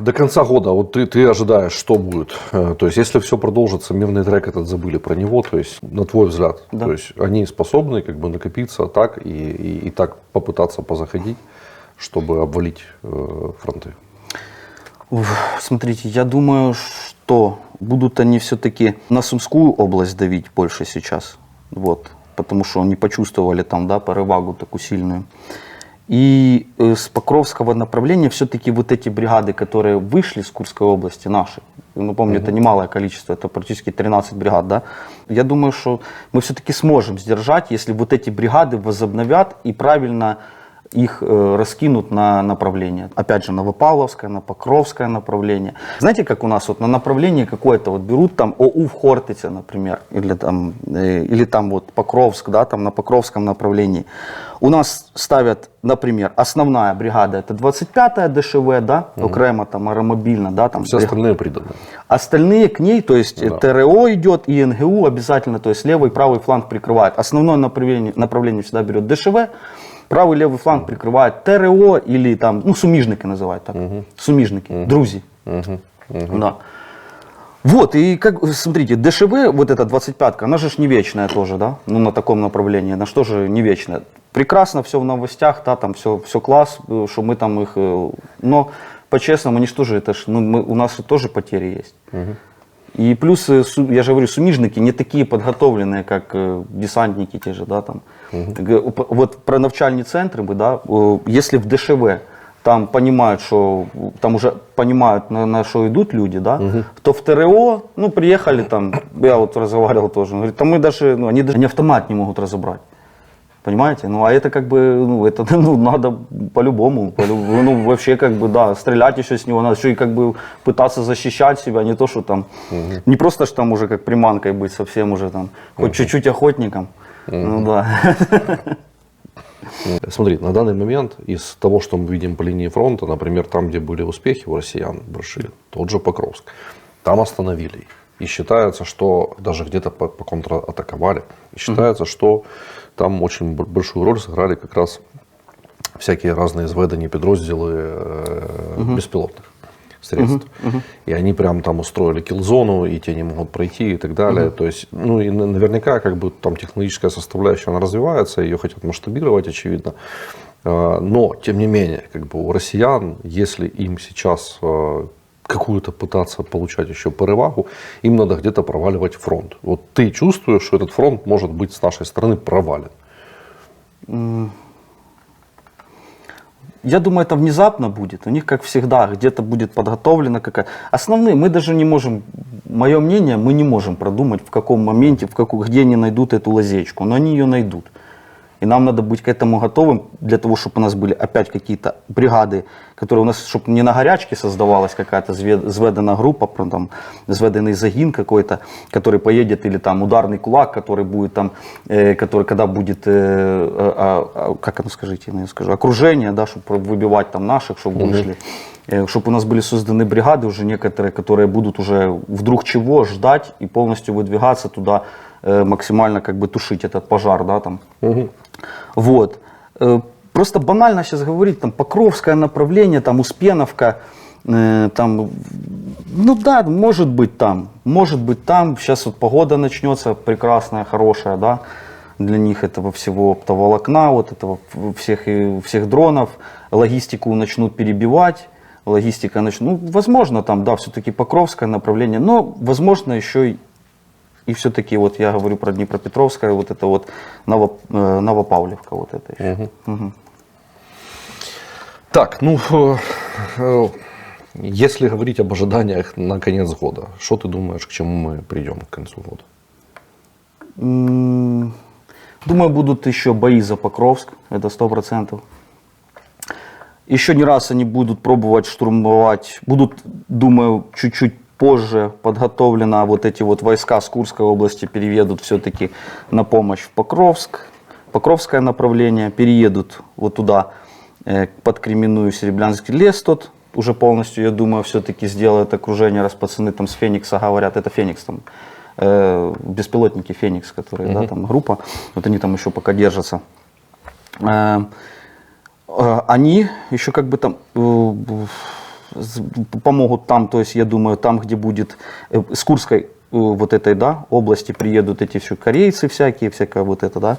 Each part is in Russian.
До конца года вот ты, ты ожидаешь, что будет? Э, То есть, если все продолжится, мирный трек этот забыли про него, то есть, на твой взгляд, Да. то есть, они способны как бы накопиться так и, и, и так попытаться позаходить, чтобы обвалить э, фронты? Смотрите, я думаю, что будут они все-таки на Сумскую область давить больше сейчас. Вот, потому что они почувствовали там, да, перевагу такую сильную. И э, с Покровского направления все-таки вот эти бригады, которые вышли с Курской области, наши, ну, помню, это немалое количество, это практически 13 бригад, да, я думаю, что мы все-таки сможем сдержать, если вот эти бригады возобновят и правильно их э, раскинут на направления. Опять же, Новопавловское, на Покровское направление. Знаете, как у нас вот на направлении какое-то вот берут там ОУ в Хортице, например, или там, э, или там вот Покровск, да, там на Покровском направлении. У нас ставят, например, основная бригада это 25-я ДШВ, да, окремо там аэромобильно, да, там Все бри- остальные приданы. Остальные к ней, то есть Да. ТРО идет и НГУ обязательно, то есть левый и правый фланг прикрывает. Основное направление, направление всегда берет ДШВ, правый левый фланг прикрывает ТРО или там, ну, сумижники называют так, сумижники, друзья. Да. Вот, и как, смотрите, ДШВ, вот эта 25-ка, она же не вечная тоже, да, ну, на таком направлении, на что же не вечная? Прекрасно все в новостях, да, там все, все класс, э, что мы там их, э, но по-честному, они же тоже, это ж, ну, мы, у нас же тоже потери есть. И плюс, э, су- я же говорю, сумижники не такие подготовленные, как э, десантники те же, да, там. Так, э, п- Вот про навчальні центры, бы, да, э, если в ДШВ там понимают, что там уже понимают, на, на что идут люди, да, то в ТРО, ну, приехали там, я вот разговаривал тоже, он говорит, там мы даже, ну, они даже не автомат не могут разобрать. Понимаете? Ну, а это как бы, ну, это, ну, надо по-любому, по-любому, ну, вообще, как бы, да, стрелять еще с него, надо еще и, как бы, пытаться защищать себя, не то, что там, не просто, что там уже как приманкой быть совсем уже там, хоть чуть-чуть охотником, ну, да. Смотри, на данный момент из того, что мы видим по линии фронта, например, там, где были успехи у россиян большие, тот же Покровск, там остановили. их. И считается, что даже где-то по- поконтратаковали. И считается, что там очень б- большую роль сыграли как раз всякие разные зведені підрозділы э, беспилотных средств. И они прям там устроили килзону, и те не могут пройти и так далее. То есть, ну и на- наверняка как бы там технологическая составляющая, она развивается, ее хотят масштабировать, очевидно. А, Но, тем не менее, как бы у россиян, если им сейчас а, какую-то пытаться получать еще перевагу, им надо где-то проваливать фронт. Вот ты чувствуешь, что этот фронт может быть с нашей стороны провален? Я думаю, это внезапно будет. У них, как всегда, где-то будет подготовлена какая Основные, мы даже не можем, мое мнение, мы не можем продумать, в каком моменте, в какую, где они найдут эту лазечку. Но они ее найдут. И нам надо быть к этому готовым, для того, чтобы у нас были опять какие-то бригады, которые у нас, чтобы не на горячке создавалась какая-то зве- зведена группа, про, там, зведенный загин какой-то, который поедет, или там ударный кулак, который будет там, э, который когда будет, э, э, а- а, как оно скажите, ну, я скажу, окружение, да, чтобы выбивать там наших, чтобы вышли. Чтобы у нас были созданы бригады уже некоторые, которые будут уже вдруг чего ждать и полностью выдвигаться туда, э, максимально как бы тушить этот пожар, да, там. Вот. Э, Просто банально сейчас говорить, там, Покровское направление, там, Успеновка, э, там, ну да, может быть там, может быть там, сейчас вот погода начнется прекрасная, хорошая, да, для них этого всего оптоволокна, вот этого всех, всех дронов, логистику начнут перебивать, логистика начнут, ну, возможно, там, да, все-таки Покровское направление, но, возможно, еще и и все-таки вот я говорю про Днепропетровское, вот это вот Ново, э, Новопавлевка, вот это еще. Мгм. Так, ну, э, э, если говорить об ожиданиях на конец года, что ты думаешь, к чему мы придем к концу года? Думаю, будут еще бои за Покровск, это сто процентов. Еще не раз они будут пробовать штурмовать, будут, думаю, чуть-чуть позже подготовлено, вот эти вот войска с Курской области переедут все-таки на помощь в Покровск, Покровское направление, переедут вот туда, э, под Кременную, Серебрянский лес тот, уже полностью, я думаю, все-таки сделают окружение, раз пацаны там с Феникса говорят, это Феникс там, э, беспилотники Феникс, которые, да, там группа, вот они там еще пока держатся. Э, э, они еще как бы там, э, помогут там, то есть я думаю, там, где будет э, с Курской э, вот этой, да, области приедут эти все корейцы всякие, всякое вот это, да.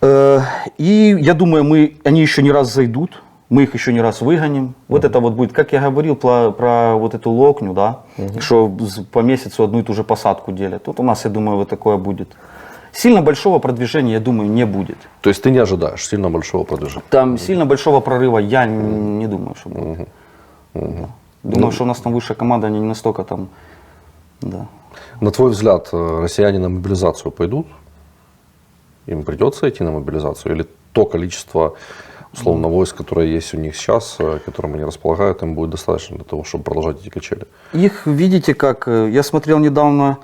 Э, И я думаю, мы, они еще не раз зайдут, мы их еще не раз выгоним. Вот это вот будет, как я говорил про, про вот эту локню, да, что з- по месяцу одну и ту же посадку делят. Тут у нас, я думаю, вот такое будет. Сильно большого продвижения, я думаю, не будет. То есть ты не ожидаешь сильно большого продвижения? Там сильно большого прорыва я н- не думаю, что будет. Думаю, что у нас там высшая команда, они не настолько там, да. На твой взгляд, э, россияне на мобилизацию пойдут? Им придется идти на мобилизацию? Или то количество, условно, войск, которое есть у них сейчас, э, которым они располагают, им будет достаточно для того, чтобы продолжать эти качели? Их, видите, как э, я смотрел недавно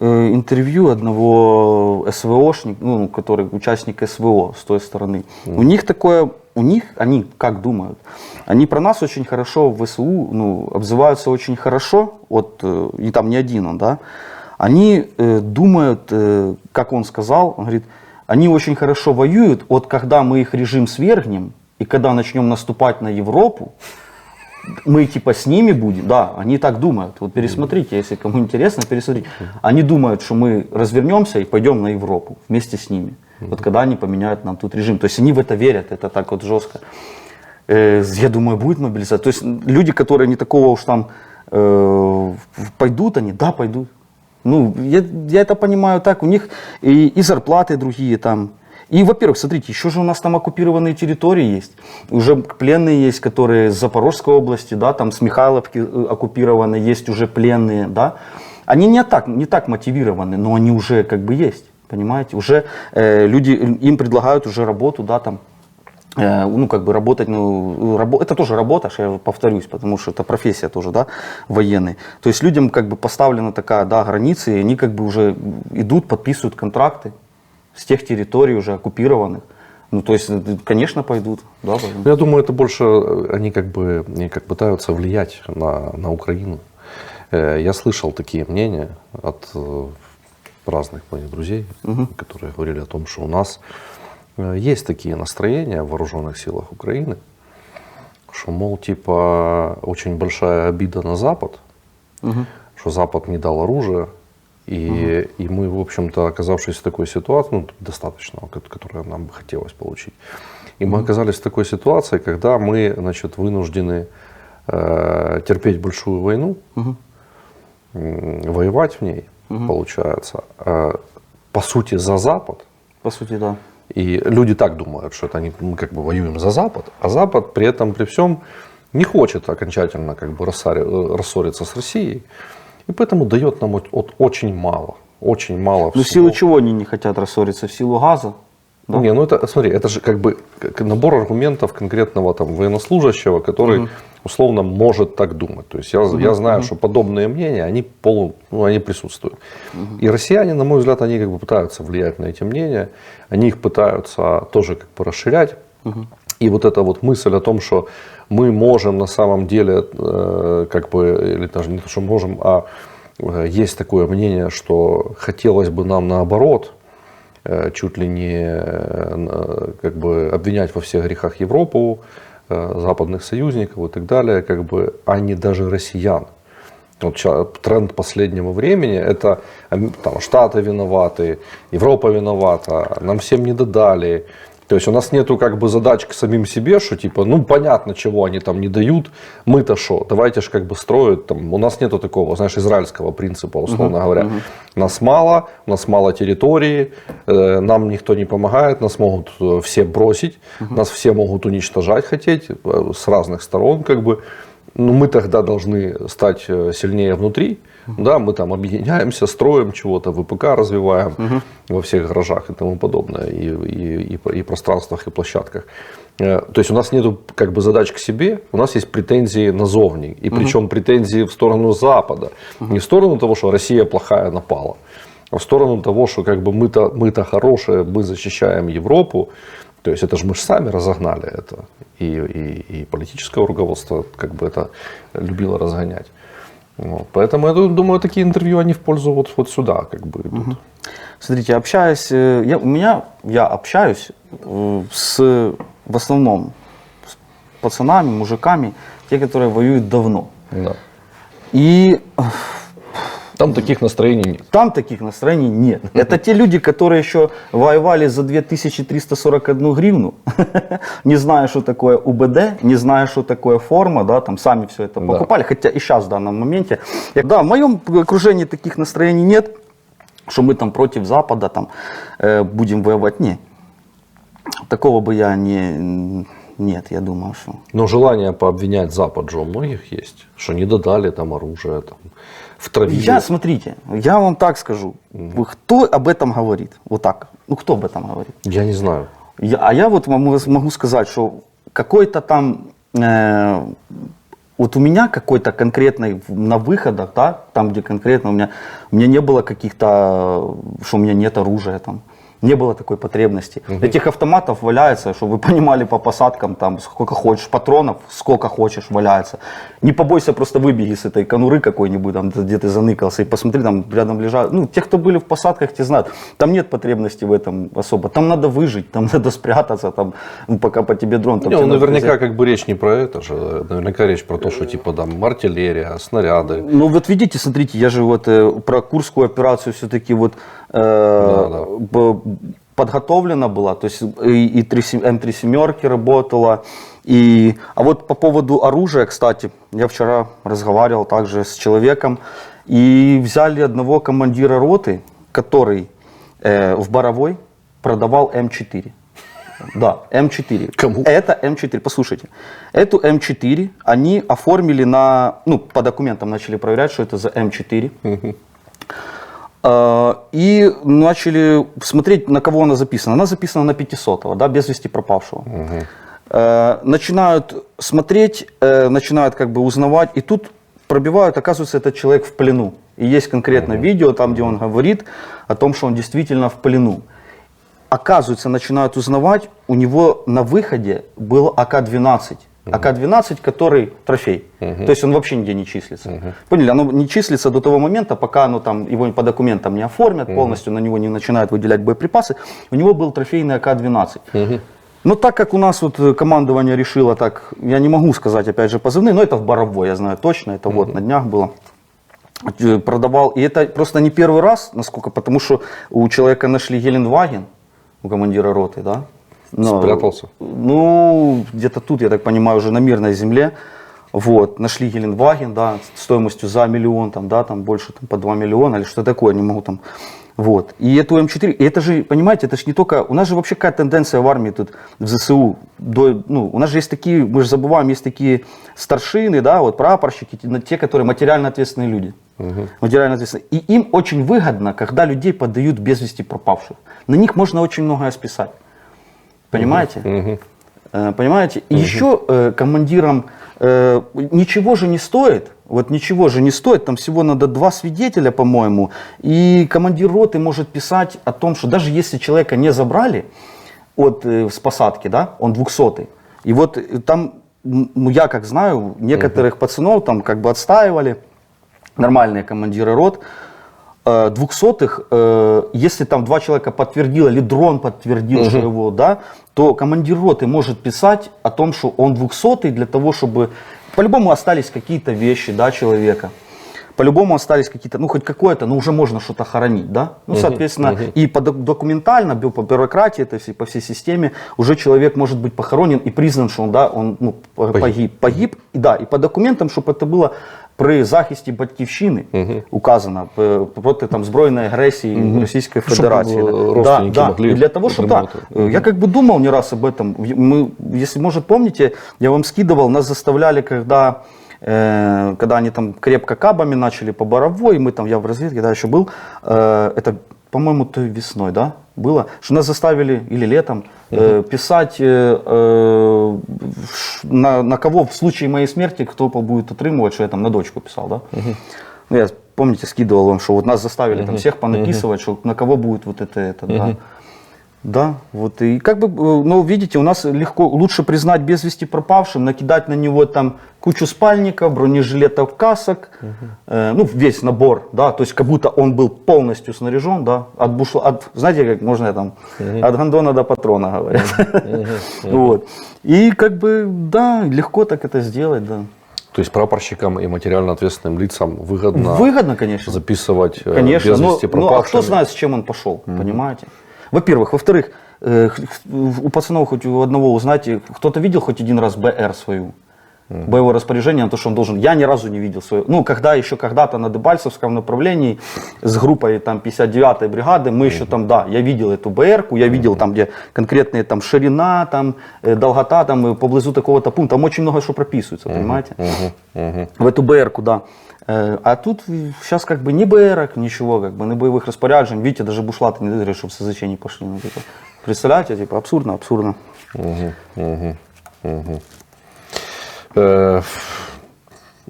интервью одного СВОшника, ну, который участник СВО с той стороны. У них такое, у них, они как думают, они про нас очень хорошо в ВСУ, ну, обзываются очень хорошо, вот, э, и там не один он, да, они э, думают, э, как он сказал, он говорит, они очень хорошо воюют, вот когда мы их режим свергнем, и когда начнем наступать на Европу, мы типа с ними будем, да, они так думают. Вот пересмотрите, если кому интересно, пересмотрите. Они думают, что мы развернемся и пойдем на Европу вместе с ними. Вот когда они поменяют нам тут режим. То есть они в это верят, это так вот жестко. Э, Я думаю, будет мобилизация. То есть люди, которые не такого уж там э, пойдут они, да, пойдут. Ну, я, я это понимаю так, у них и, и зарплаты другие там. И, во-первых, смотрите, еще же у нас там оккупированные территории есть. Уже пленные есть, которые с Запорожской области, да, там с Михайловки э, оккупированы, есть уже пленные, да. Они не так, не так мотивированы, но они уже как бы есть, понимаете. Уже э, люди, им предлагают уже работу, да, там, Э, ну, как бы работать, ну, рабо- это тоже работа, что я повторюсь, потому что это профессия тоже, да, военный. То есть людям как бы поставлена такая, да, граница, и они как бы уже идут, подписывают контракты с тех территорий уже оккупированных. Ну, то есть, э, конечно, пойдут, да, пойдут. Я думаю, это больше э, они как бы они как пытаются влиять на, на Украину. Э, Я слышал такие мнения от разных моих друзей, которые говорили о том, что у нас э, есть такие настроения в вооруженных силах Украины, что, мол, типа, очень большая обида на Запад, что Запад не дал оружие, и, и мы, в общем-то, оказавшись в такой ситуации, ну, достаточно, ко- которую нам бы хотелось получить, и мы оказались в такой ситуации, когда мы, значит, вынуждены э, терпеть большую войну, м, воевать в ней, получается, э, по сути, за Запад, По сути, да. и люди так думают, что это они, мы как бы воюем за Запад, а Запад при этом, при всем, не хочет окончательно как бы рассориться с Россией. И поэтому дает нам от- от очень мало. Очень мало Ну, в всего. силу чего они не хотят рассориться? В силу газа? Да. Не, ну это, смотри, это же как бы набор аргументов конкретного там военнослужащего, который условно может так думать. То есть я, я знаю, что подобные мнения, они полу, ну, они присутствуют. И россияне, на мой взгляд, они как бы пытаются влиять на эти мнения, они их пытаются тоже как бы расширять. И вот эта вот мысль о том, что мы можем на самом деле, э, как бы, или даже не то, что можем, а э, есть такое мнение, что хотелось бы нам наоборот, чуть ли не э, на- как бы обвинять во всех грехах Европу, э, западных союзников и так далее, как бы, а не даже россиян. Вот тренд последнего времени это ам, там, Штаты виноваты, Европа виновата, нам всем не додали. То есть у нас нету как бы задач к самим себе, что типа, ну понятно, чего они там не дают, мы-то что, давайте же как бы строить, там, у нас нету такого, знаешь, израильского принципа, условно говоря. Нас мало, у нас мало территории, э, нам никто не помогает, нас могут э, все бросить, нас все могут уничтожать хотеть э, с разных сторон, как бы. Ну, мы тогда должны стать э, сильнее внутри, да, мы там объединяемся, строим чего-то, ВПК развиваем во всех гаражах и тому подобное, и, и, и, и пространствах, и площадках. Э, То есть у нас нет как бы задач к себе, у нас есть претензии назовни, и причем претензии в сторону Запада, не в сторону того, что Россия плохая напала, а в сторону того, что как бы мы-то, мы-то хорошие, мы защищаем Европу, то есть это же мы же сами разогнали это. И, и, и политическое руководство как бы это любило разгонять. Вот. Поэтому я ду- думаю, такие интервью, они в пользу вот, вот сюда как бы идут. Смотрите, общаясь, э, я, у меня, я общаюсь э, с, в основном с пацанами, мужиками, те, которые воюют давно. Да. И Там таких настроений нет. там таких настроений нет. Это те люди, которые еще воевали за 2341 гривну, не зная, что такое УБД, не зная, что такое форма, да, там сами все это Да. покупали, хотя и сейчас в данном моменте. Да, в моем окружении таких настроений нет, что мы там против Запада там э, будем воевать. Не, такого бы я не... Нет, я думаю, что... Но желание пообвинять Запад же у многих есть, что не додали там оружие, там, втравили. Я, смотрите, я вам так скажу. Вы- Кто об этом говорит? Вот так. Ну, кто об этом говорит? Я не знаю. Я- а я вот могу, могу сказать, что какой-то там, э, вот у меня какой-то конкретный в- на выходах, да, там, где конкретно у меня, у меня не было каких-то, что у меня нет оружия там. Не было такой потребности. Этих автоматов валяется, чтобы вы понимали по посадкам, там сколько хочешь, патронов, сколько хочешь валяется. Не побойся, просто выбеги с этой конуры какой-нибудь, там, где ты заныкался, и посмотри, там рядом лежат. Ну, те, кто были в посадках, те знают. Там нет потребности в этом особо. Там надо выжить, там надо спрятаться, там, ну, пока по тебе дрон. Там Не, ну, наверняка взять. как бы речь не про это же, наверняка речь про то, что типа там артиллерия, снаряды. Ну вот видите, смотрите, я же вот э, про Курскую операцию все-таки вот э, да. б- подготовлена была, то есть и, и 3 сем- М3 семерки работала, и, а вот по поводу оружия, кстати, я вчера разговаривал также с человеком, и взяли одного командира роты, который э, в Боровой продавал М4. Да, М4. Кому? Это М4, послушайте. Эту М4 они оформили на, ну, по документам начали проверять, что это за М4. Э, И начали смотреть, на кого она записана. Она записана на 500 да, без вести пропавшего. Э, Начинают смотреть, э, начинают как бы узнавать, и тут пробивают, оказывается, этот человек в плену. И есть конкретно видео, там, где он говорит о том, что он действительно в плену. Оказывается, начинают узнавать, у него на выходе был АК-12. АК-12, который трофей. То есть он вообще нигде не числится. Поняли? Оно не числится до того момента, пока оно там, его по документам не оформят полностью, на него не начинают выделять боеприпасы. У него был трофейный АК-12. Но так как у нас вот командование решило так, я не могу сказать опять же позывные, но это в Боровой, я знаю точно, это вот на днях было э, продавал. И это просто не первый раз, насколько, потому что у человека нашли Геленваген, у командира роты, да. Но, Спрятался? Ну, где-то тут, я так понимаю, уже на мирной земле. Вот, нашли Геленваген, да, стоимостью за миллион, там, да, там больше там, по 2 миллиона или что такое, не могу там. Вот. И эту М4, и это же, понимаете, это же не только, у нас же вообще какая тенденция в армии тут, в ЗСУ, до, ну, у нас же есть такие, мы же забываем, есть такие старшины, да, вот прапорщики, те, которые материально ответственные люди. Материально ответственные. И им очень выгодно, когда людей подают без вести пропавших. На них можно очень многое списать. Понимаете? Э, Понимаете? И еще э, командирам э, ничего же не стоит, вот ничего же не стоит, там всего надо два свидетеля, по-моему, и командир роты может писать о том, что даже если человека не забрали от, э, с посадки, да, он двухсотый, и вот э, там, ну я как знаю, некоторых пацанов там как бы отстаивали, нормальные командиры рот, двухсотых, э, если там два человека подтвердило, или дрон подтвердил, что его, да, то командир роты может писать о том, что он двухсотый для того, чтобы... По-любому остались какие-то вещи, да, человека. По-любому остались какие-то, ну, хоть какое-то, но уже можно что-то хоронить, да? Ну, соответственно, и по док- документально, по бюрократии, это все, по всей системе, уже человек может быть похоронен и признан, что он, да, он ну, п- погиб. погиб. И да, и по документам, чтобы это было при захисті батьківщини указано е, проти там збройної агресії Російської Щоб, Федерації. е, Да, родственники да. могли И для того, чтобы да, отремонтировать. э, я как бы думал не раз об этом. В- Мы, если может помните, я вам скидывал, нас заставляли, когда э, когда они там крепко кабами начали по Боровой, мы там, я в разведке, когда еще был, э, это, по-моему, той весной, да, было, что нас заставили, или летом, э, писать, э, э, ш- на, на кого в случае моей смерти, кто будет отримывать, что я там на дочку писал, да. Ну, я, помните, скидывал вам, что вот нас заставили там всех понаписывать, что на кого будет вот это, это, да. Да, вот и как бы, ну, видите, у нас легко, лучше признать без вести пропавшим, накидать на него там кучу спальников, бронежилетов, касок, э, ну, весь набор, да, то есть как будто он был полностью снаряжен, да, от бушла, от, знаете, как можно там, от гондона до патрона, говорят. Вот. И как бы, да, легко так это сделать, да. То есть прапорщикам и материально ответственным лицам выгодно Выгодно, конечно. записывать э, Конечно, без вести ну, а кто пропавшими. знает, с чем он пошел, понимаете? Во-первых. Во-вторых, э, у пацанов хоть у одного узнаете, кто-то видел хоть один раз БР свою? Боевое распоряжение на то, что он должен. Я ни разу не видел свое. Ну, когда еще когда-то на Дебальцевском направлении с группой там 59-й бригады, мы еще там, да, я видел эту БР-ку, я видел там, где конкретные там ширина, там э, долгота, там э, поблизу такого-то пункта. Там очень много что прописывается, понимаете? в эту БР да. Э, А тут сейчас как бы ни БР, ничего, как бы, ни боевых распоряджень. Видите, даже бушлаты не дали, чтобы в СЗЧ не пошли. Ну, типа, представляете, типа, абсурдно, абсурдно. Э,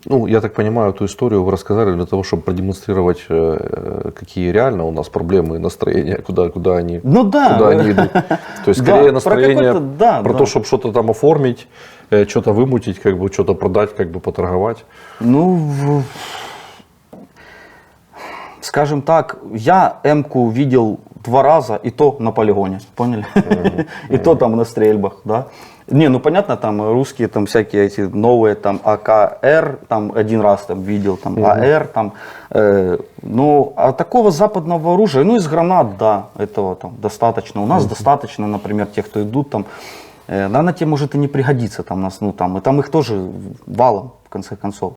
Ну, я так понимаю, эту историю вы рассказали для того, чтобы продемонстрировать, э, какие реально у нас проблемы и настроения, куда, куда они, Ну да. куда они идут. То есть, Да, скорее про настроение какой-то- да, про да. то, чтобы что-то там оформить, э, что-то вымутить, как бы что-то продать, как бы поторговать. Ну, скажем так, я М-ку видел два раза, и то на полигоне, поняли? И то там на стрельбах, да. Не, ну понятно, там русские, там всякие эти новые, там АКР, там один раз там видел, там АР, там, э, ну, а такого западного оружия, ну, из гранат, да, этого там достаточно. У нас достаточно, например, тех, кто идут там, э, она тебе может и не пригодится там, нас, ну, там, и там их тоже валом, в конце концов.